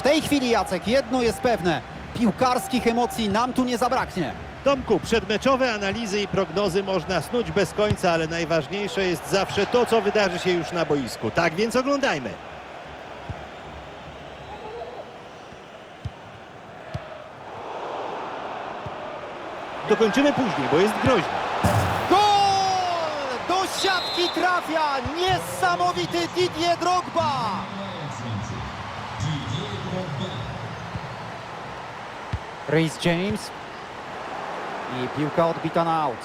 W tej chwili, Jacek, jedno jest pewne. Piłkarskich emocji nam tu nie zabraknie. Tomku, przedmeczowe analizy i prognozy można snuć bez końca, ale najważniejsze jest zawsze to, co wydarzy się już na boisku. Tak więc oglądajmy. Dokończymy później, bo jest groźny. Gol! Do siatki trafia niesamowity Didier Drogba! Reece James i piłka odbita na out.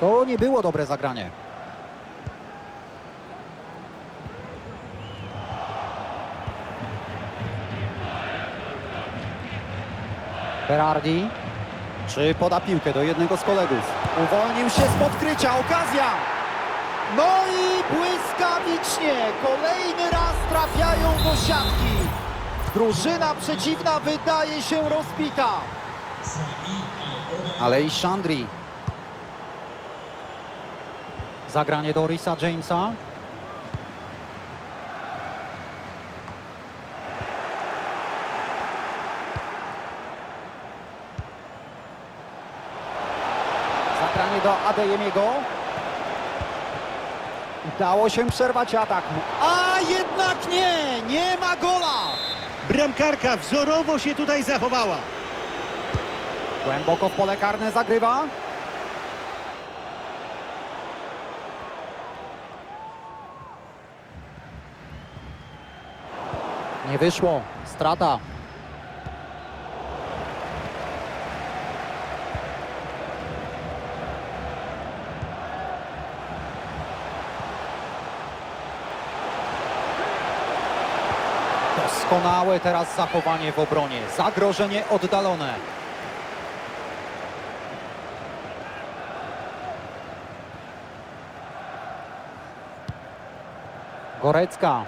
To nie było dobre zagranie. Berardi. Czy poda piłkę do jednego z kolegów? Uwolnił się z podkrycia, okazja! No i błyskawicznie kolejny raz trafiają do siatki. Drużyna przeciwna wydaje się rozbita. Ale i Shandri. Zagranie do Risa Jamesa. Zagranie do Adeyemiego. Udało się przerwać atak. A jednak nie, nie ma gola. Bramkarka wzorowo się tutaj zachowała. Głęboko w pole karne zagrywa. Nie wyszło. Strata. Doskonałe teraz zachowanie w obronie. Zagrożenie oddalone. Gorecka.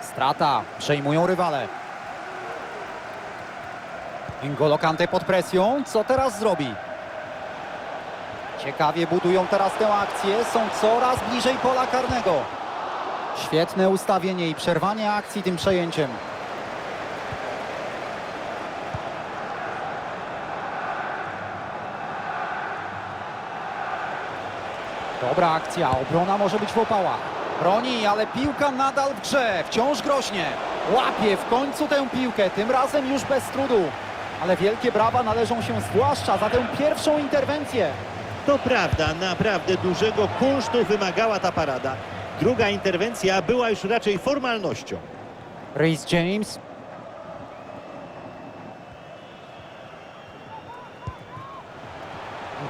Strata. Przejmują rywale. N'Golo Kante pod presją. Co teraz zrobi? Ciekawie budują teraz tę akcję. Są coraz bliżej pola karnego. Świetne ustawienie i przerwanie akcji tym przejęciem. Dobra akcja, obrona może być w opałach. Broni, ale piłka nadal w grze, wciąż groźnie. Łapie w końcu tę piłkę, tym razem już bez trudu. Ale wielkie brawa należą się zwłaszcza za tę pierwszą interwencję. To prawda, naprawdę dużego kunsztu wymagała ta parada. Druga interwencja była już raczej formalnością. Reece James.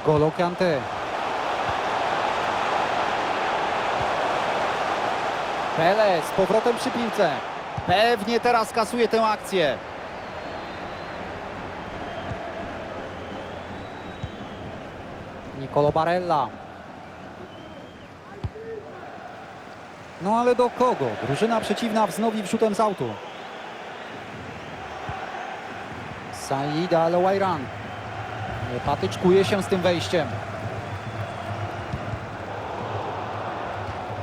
Golo Kante. Pele z powrotem przy piłce. Pewnie teraz kasuje tę akcję. Nicolo Barella. No ale do kogo? Drużyna przeciwna wznowi wrzutem z autu. Saida. Nie patyczkuje się z tym wejściem.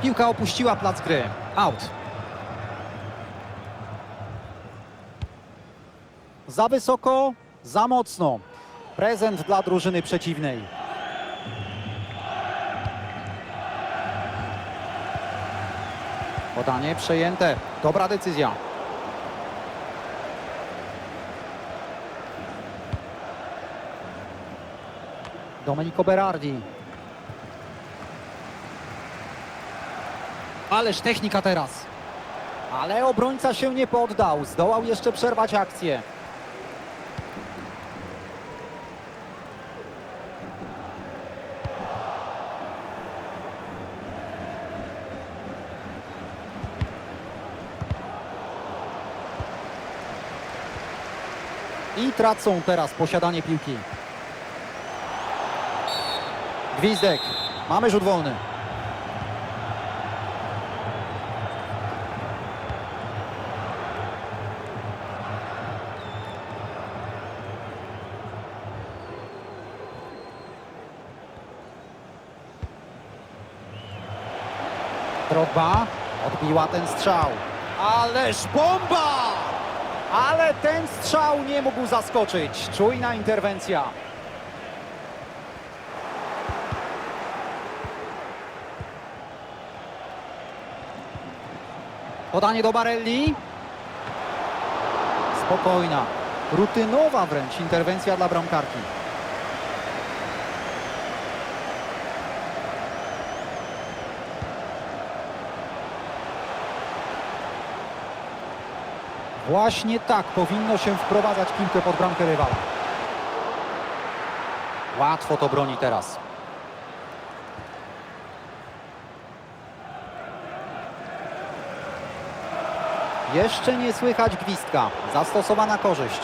Piłka opuściła plac gry. Out. Za wysoko, za mocno. Prezent dla drużyny przeciwnej. Podanie przejęte. Dobra decyzja. Domenico Berardi. Ależ technika teraz. Ale obrońca się nie poddał. Zdołał jeszcze przerwać akcję. tracą teraz posiadanie piłki. Gwizdek. Mamy rzut wolny. Drogba odbiła ten strzał. Ależ bomba! Ale ten strzał nie mógł zaskoczyć. Czujna interwencja. Podanie do Barelli. Spokojna, rutynowa wręcz interwencja dla bramkarki. Właśnie tak powinno się wprowadzać piłkę pod bramkę rywala. Łatwo to broni teraz. Jeszcze nie słychać gwizdka. Zastosowana korzyść.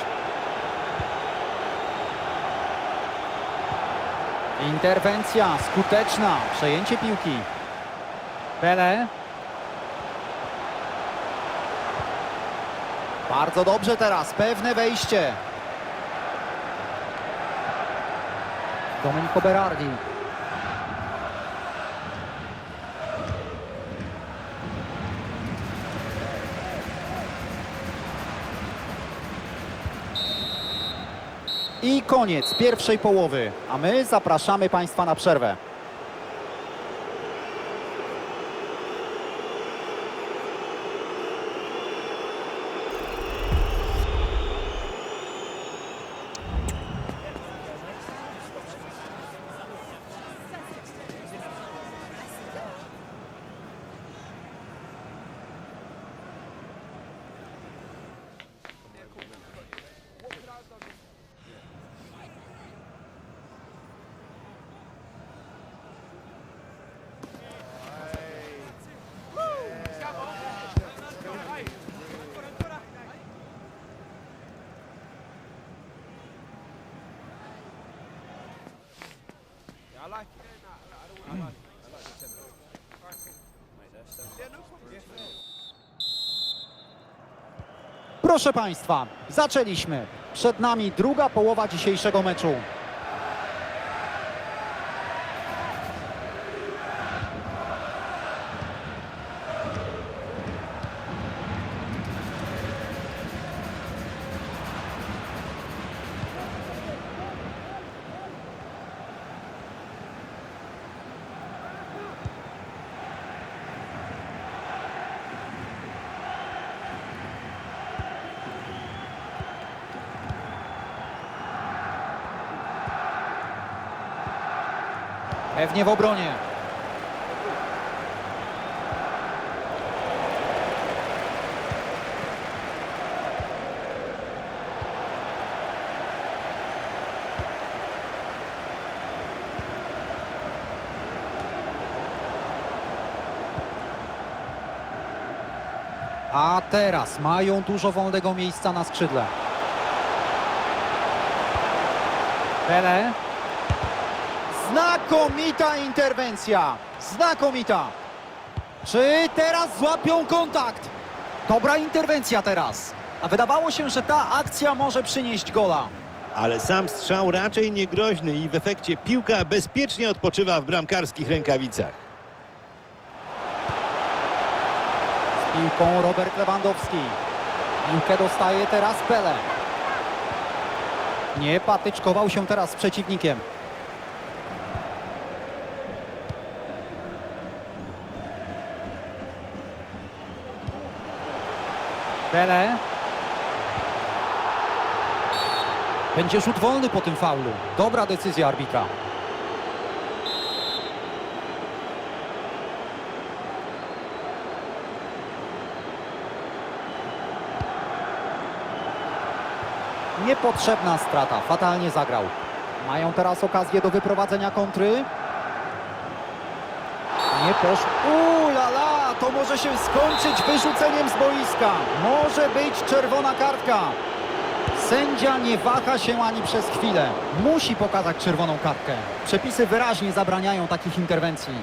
Interwencja skuteczna. Przejęcie piłki. Pele. Bardzo dobrze teraz. Pewne wejście. Domenico Berardi. I koniec pierwszej połowy, a my zapraszamy Państwa na przerwę. Proszę Państwa, zaczęliśmy. Przed nami druga połowa dzisiejszego meczu. Pewnie w obronie. A teraz mają dużo wolnego miejsca na skrzydle. Pele. Znakomita interwencja. Znakomita. Czy teraz złapią kontakt? Dobra interwencja teraz. A wydawało się, że ta akcja może przynieść gola. Ale sam strzał raczej niegroźny i w efekcie piłka bezpiecznie odpoczywa w bramkarskich rękawicach. Z piłką Robert Lewandowski. Piłkę dostaje teraz Pele. Nie patyczkował się teraz z przeciwnikiem. Pele. Będzie rzut wolny po tym faulu. Dobra decyzja arbitra. Niepotrzebna strata, fatalnie zagrał. Mają teraz okazję do wyprowadzenia kontry. Nie poszło. Uuu, la, la, to może się skończyć wyrzuceniem z boiska. Może być czerwona kartka. Sędzia nie waha się ani przez chwilę. Musi pokazać czerwoną kartkę. Przepisy wyraźnie zabraniają takich interwencji.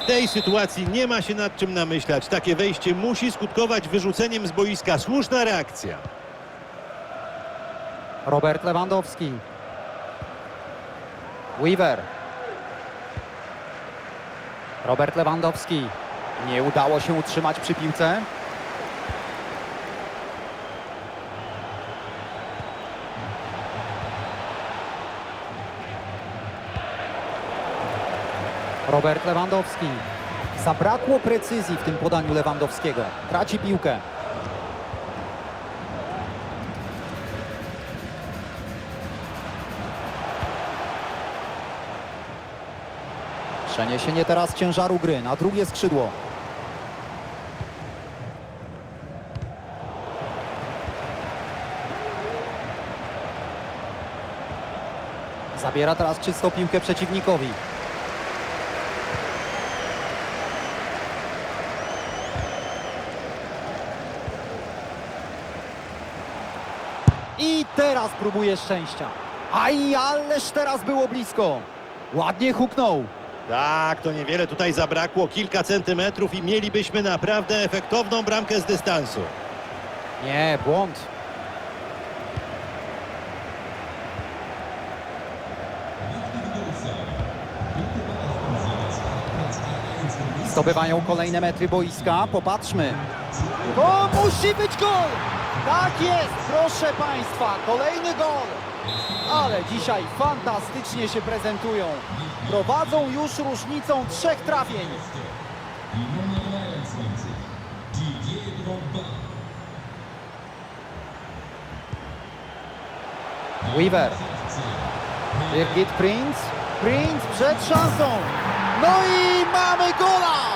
W tej sytuacji nie ma się nad czym namyślać. Takie wejście musi skutkować wyrzuceniem z boiska. Słuszna reakcja. Robert Lewandowski. Weaver. Robert Lewandowski. Nie udało się utrzymać przy piłce. Robert Lewandowski. Zabrakło precyzji w tym podaniu Lewandowskiego. Traci piłkę. Przeniesienie teraz ciężaru gry na drugie skrzydło. Zabiera teraz czystą piłkę przeciwnikowi. I teraz próbuje szczęścia. Aj, ależ teraz było blisko. Ładnie huknął. Tak, to niewiele tutaj zabrakło, kilka centymetrów i mielibyśmy naprawdę efektowną bramkę z dystansu. Nie, błąd. Zdobywają kolejne metry boiska. Popatrzmy. O, musi być gol! Tak jest, proszę Państwa, kolejny gol. Ale dzisiaj fantastycznie się prezentują. Prowadzą już różnicą trzech trafień. Weaver. Birgit Prince. Prince przed szansą. No i mamy gola!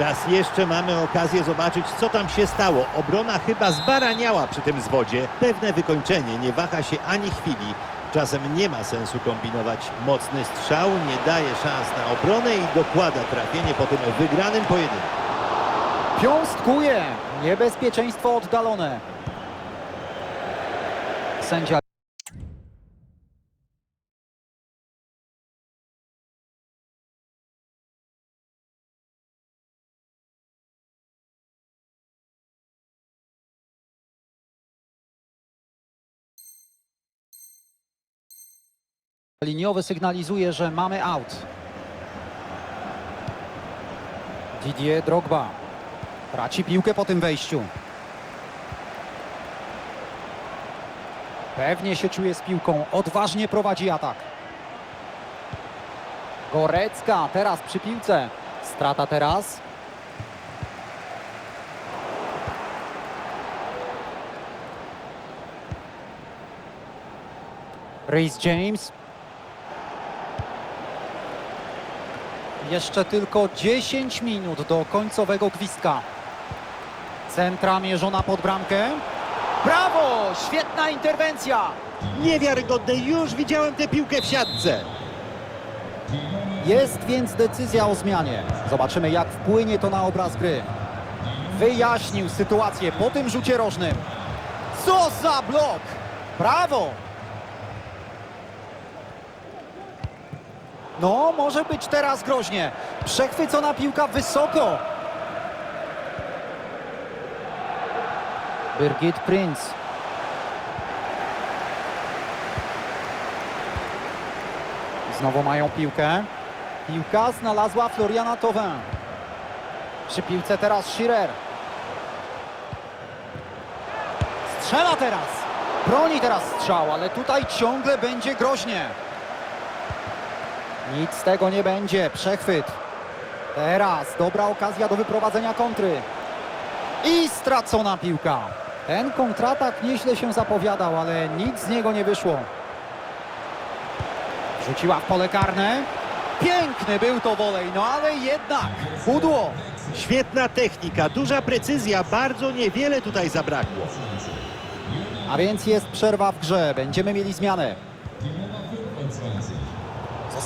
Raz jeszcze mamy okazję zobaczyć, co tam się stało. Obrona chyba zbaraniała przy tym zwodzie. Pewne wykończenie nie waha się ani chwili. Czasem nie ma sensu kombinować. Mocny strzał nie daje szans na obronę i dokłada trafienie po tym wygranym pojedynku. Piąstkuje. Niebezpieczeństwo oddalone. Sędzia liniowy sygnalizuje, że mamy out. Didier Drogba. Traci piłkę po tym wejściu. Pewnie się czuje z piłką. Odważnie prowadzi atak. Gorecka teraz przy piłce. Strata teraz. Reece James. Jeszcze tylko 10 minut do końcowego gwizdka. Centra mierzona pod bramkę. Brawo! Świetna interwencja! Niewiarygodne, już widziałem tę piłkę w siatce. Jest więc decyzja o zmianie. Zobaczymy, jak wpłynie to na obraz gry. Wyjaśnił sytuację po tym rzucie rożnym. Co za blok! Brawo! No, może być teraz groźnie. Przechwycona piłka wysoko. Birgit Prince. Znowu mają piłkę. Piłka znalazła Floriana Thauvin. Przy piłce teraz Schirer. Strzela teraz. Broni teraz strzał, ale tutaj ciągle będzie groźnie. Nic z tego nie będzie. Przechwyt. Teraz dobra okazja do wyprowadzenia kontry. I stracona piłka. Ten kontratak nieźle się zapowiadał, ale nic z niego nie wyszło. Rzuciła w pole karne. Piękny był to wolej, no ale jednak pudło. Świetna technika, duża precyzja, bardzo niewiele tutaj zabrakło. A więc jest przerwa w grze. Będziemy mieli zmianę.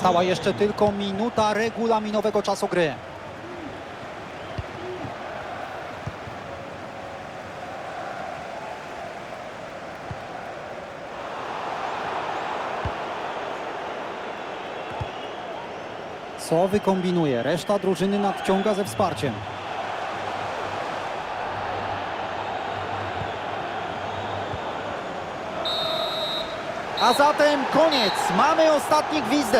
Została jeszcze tylko minuta regulaminowego czasu gry. Co wykombinuje? Reszta drużyny nadciąga ze wsparciem. A zatem koniec. Mamy ostatni gwizdek.